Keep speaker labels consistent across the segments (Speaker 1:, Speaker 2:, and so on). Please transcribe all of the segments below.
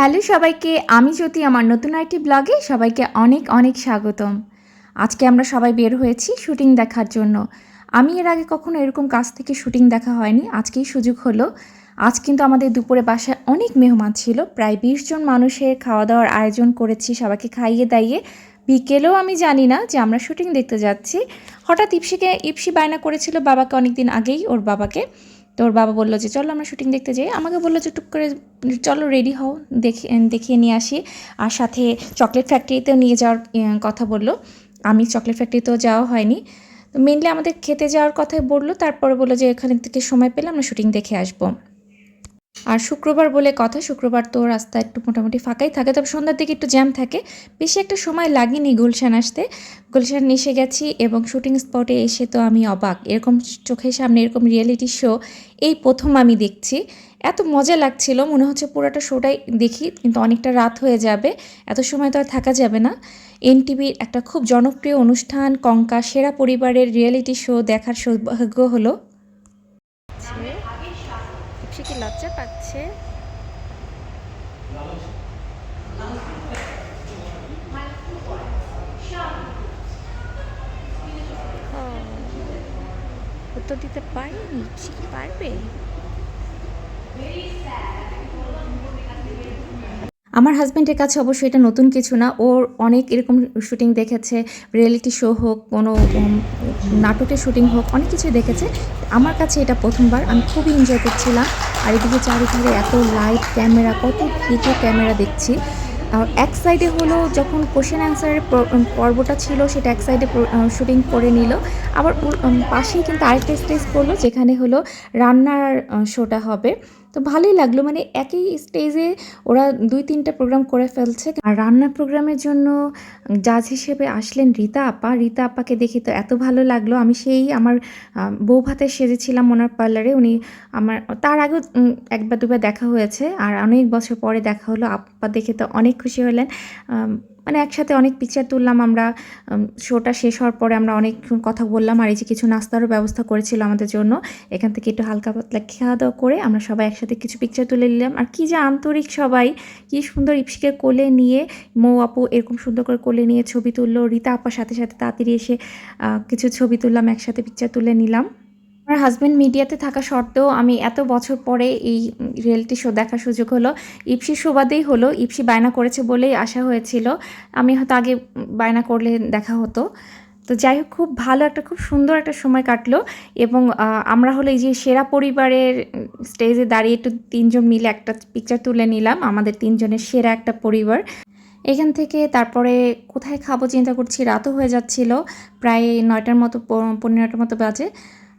Speaker 1: Hello সবাইকে, আমি জ্যোতি আমার নতুন একটি ব্লগে সবাইকে অনেক অনেক স্বাগতম। আজকে আমরা সবাই বের হয়েছি শুটিং দেখার জন্য। আমি এর আগে কখনো এরকম কাছ থেকে শুটিং দেখা হয়নি, আজকেই সুযোগ হলো। আজ কিন্তু আমাদের দুপুরে বাসায় অনেক মেহমান ছিল, প্রায় বিশ জন মানুষের খাওয়া দাওয়ার আয়োজন করেছি সবাইকে খাইয়ে দাইয়ে। বিকেলেও আমি জানি না যে আমরা শুটিং দেখতে যাচ্ছি। হঠাৎ ইপসিকে, ইপসি বায়না করেছিল বাবাকে অনেক দিন আগেই, ওর বাবাকে। তো ওর বাবা বলল যে, চলো আমরা শুটিং দেখতে যাই। আমাকে বলল যে, টুক করে চলো রেডি হও, দেখে, দেখিয়ে নিয়ে আসি। আর সাথে চকলেট ফ্যাক্টরিতেও নিয়ে যাওয়ার কথা বলল। আমি চকলেট ফ্যাক্টরিতেও যাওয়া হয়নি। মেনলি আমাদের খেতে যাওয়ার কথাই বলল। তারপরে বলল যে, এখান থেকে সময় পেলে আমরা শুটিং দেখে আসব। আর শুক্রবার বলে কথা, শুক্রবার তো রাস্তা একটু মোটামুটি ফাঁকাই থাকে, তবে সন্ধ্যার দিকে একটু জ্যাম থাকে। বেশি একটা সময় লাগেনি গুলশান আসতে। গুলশান এসে গেছি এবং শুটিং স্পটে এসে তো আমি অবাক। এরকম চোখের সামনে এরকম রিয়েলিটি শো এই প্রথম আমি দেখছি। এত মজা লাগছিল, মনে হচ্ছে পুরোটা শোটাই দেখি, কিন্তু অনেকটা রাত হয়ে যাবে। এত সময় তো আর থাকা যাবে না। এনটিভির একটা খুব জনপ্রিয় অনুষ্ঠান, কঙ্কা, সেরা পরিবারের রিয়েলিটি শো দেখার সৌভাগ্য হলো। লজ্জা পাচ্ছে। উত্তর দিতে পারিনি? সে কি পারবে? আমার হাজব্যান্ডের কাছে অবশ্যই এটা নতুন কিছু না। ওর অনেক এরকম শুটিং দেখেছে, রিয়েলিটি শো হোক, কোনো নাটকের শুটিং হোক, অনেক কিছু দেখেছে। আমার কাছে এটা প্রথমবার, আমি খুবই এনজয় করছিলাম। আর এদিকে চারিধারে এত লাইট ক্যামেরা কত কিছু ক্যামেরা দেখছি। এক সাইডে হলো যখন কোশ্চেন অ্যান্সারের পর্বটা ছিল, সেটা এক সাইডে শুটিং করে নিল। আবার পাশেই কিন্তু আরেকটা স্টেজ করল যেখানে হলো রান্নার শোটা হবে। তো ভালোই লাগল। মানে একই স্টেজে ওরা দুই, তিনটা প্রোগ্রাম করে ফেলছে। আর রান্না প্রোগ্রামের জন্য জাজ হিসেবে আসলেন রীতা আপা। রীতা আপাকে দেখে তো এত ভালো লাগল। আমি সেই আমার বউ ভাতে সেজেছিলাম ওনার পার্লারে উনি আমার, তার আগেও একবার দুবার দেখা হয়েছে। আর অনেক বছর পরে দেখা হলো। আপা দেখে তো অনেক খুশি হলেন। মানে একসাথে অনেক পিকচার তুললাম আমরা শোটা শেষ হওয়ার পরে আমরা অনেক কথা বললাম আর এই যে কিছু নাস্তারও ব্যবস্থা করেছিল আমাদের জন্য। এখান থেকে একটু হালকা পাতলা খাওয়া দাওয়া করে আমরা সবাই একসাথে কিছু পিকচার তুলে নিলাম। আর কি যে আন্তরিক সবাই, কি সুন্দর ইপসিকে কোলে নিয়ে, মৌ আপু এরকম সুন্দর করে কোলে নিয়ে ছবি তুললো, রীতা আপার সাথে সাথে তাড়াতাড়ি এসে কিছু ছবি তুললাম, একসাথে পিকচার তুলে নিলাম। আমার হাজব্যান্ড মিডিয়াতে থাকা সত্ত্বেও আমি এত বছর পরে এই রিয়েলিটি শো দেখার সুযোগ হলো। ইপসি সুবাদেই হলো, ইপসি বায়না করেছে বলেই আসা হয়েছিল। আমি হয়তো আগে বায়না করলে দেখা হতো। তো যাই হোক, খুব ভালো একটা, খুব সুন্দর একটা সময় কাটলো এবং আমরা হলো এই যে সেরা পরিবারের স্টেজে দাঁড়িয়ে একটু তিনজন মিলে একটা পিকচার তুলে নিলাম, আমাদের তিনজনের সেরা একটা পরিবার। এখান থেকে তারপরে কোথায় খাব চিন্তা করছি, রাতও হয়ে যাচ্ছিল, প্রায় নয়টার মতো পনেরোটার মতো বাজে।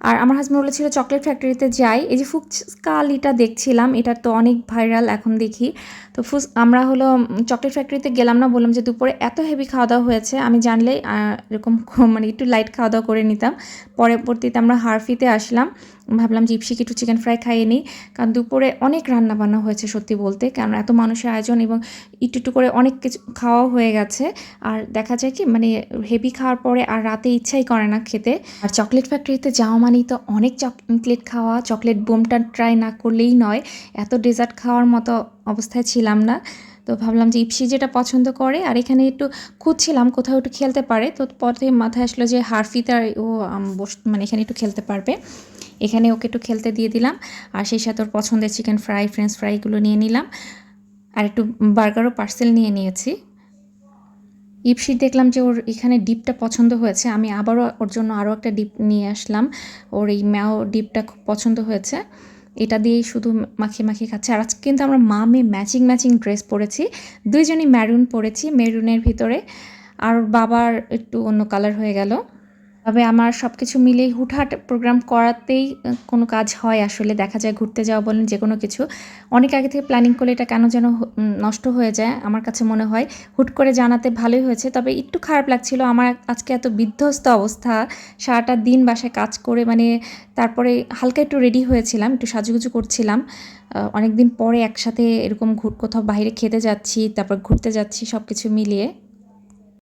Speaker 1: আর আমার হাজব্যান্ড বলেছিল চকলেট ফ্যাক্টরিতে যাই। এই যে ফুচকালিটা দেখছিলাম, এটা তো অনেক ভাইরাল এখন দেখি। তো ফুস আমরা হলো চকলেট ফ্যাক্টরিতে গেলাম না, বললাম যে দুপুরে এত হেভি খাওয়া দাওয়া হয়েছে, আমি জানলেই এরকম মানে একটু লাইট খাওয়া দাওয়া করে নিতাম। পরবর্তীতে আমরা হারফিতে আসলাম, ভাবলাম জিপসিকে একটু চিকেন ফ্রাই খাইয়ে নিই, কারণ দুপুরে অনেক রান্না বান্না হয়েছে সত্যি বলতে, কারণ এত মানুষের আয়োজন এবং একটু একটু করে অনেক কিছু খাওয়াও হয়ে গেছে। আর দেখা যায় কি মানে হেভি খাওয়ার পরে আর রাতে ইচ্ছাই করে না খেতে। আর চকলেট ফ্যাক্টরিতে যাওয়া মানেই তো অনেক চকলেট খাওয়া চকলেট বোমটা ট্রাই না করলেই নয়। এত ডেজার্ট খাওয়ার মতো অবস্থায় ছিলাম না। তো ভাবলাম যে ইপসি যেটা পছন্দ করে, আর এখানে একটু খুঁজছিলাম কোথাও একটু খেলতে পারে। তো পথে মাথায় আসলো যে হারফিতে আর ও বস মানে এখানে একটু খেলতে পারবে। এখানে ওকে একটু খেলতে দিয়ে দিলাম, আর সেই সাথে ওর পছন্দের চিকেন ফ্রাই ফ্রেঞ্চ ফ্রাইগুলো নিয়ে নিলাম। আর একটু বার্গারও পার্সেল নিয়ে নিয়েছি। ইপসি দেখলাম যে ওর এখানে ডিপটা পছন্দ হয়েছে। আমি আবারও ওর জন্য আরও একটা ডিপ নিয়ে আসলাম। ওর এই ম্যাও ডিপটা খুব পছন্দ হয়েছে। এটা দিয়েই শুধু মাখিয়ে মাখিয়ে খাচ্ছে। আর আজকে কিন্তু আমরা মা মেয়ে ম্যাচিং ম্যাচিং ড্রেস পরেছি। দুইজনই ম্যারুন পরেছি, মেরুনের ভিতরে। আর বাবার একটু অন্য কালার হয়ে গেল। তবে আমার সব কিছু মিলেই হুটহাট প্রোগ্রাম করাতেই কোনো কাজ হয় আসলে। দেখা যায় ঘুরতে যাওয়া বলেন, যে কোনো কিছু। অনেক আগে থেকে প্ল্যানিং করলে এটা কেন যেন নষ্ট হয়ে যায়, আমার কাছে মনে হয়। হুট করে জানাতে ভালোই হয়েছে, তবে একটু খারাপ লাগছিল আমার আজকে এত বিধ্বস্ত অবস্থা। সারাটা দিন বাসায় কাজ করে মানে তারপরে হালকা একটু রেডি হয়েছিলাম, একটু সাজুগুজু করছিলাম। অনেক দিন পরে একসাথে এরকম ঘুর, কোথাও বাইরে খেতে যাচ্ছি, তারপর ঘুরতে যাচ্ছি সব কিছু মিলিয়ে।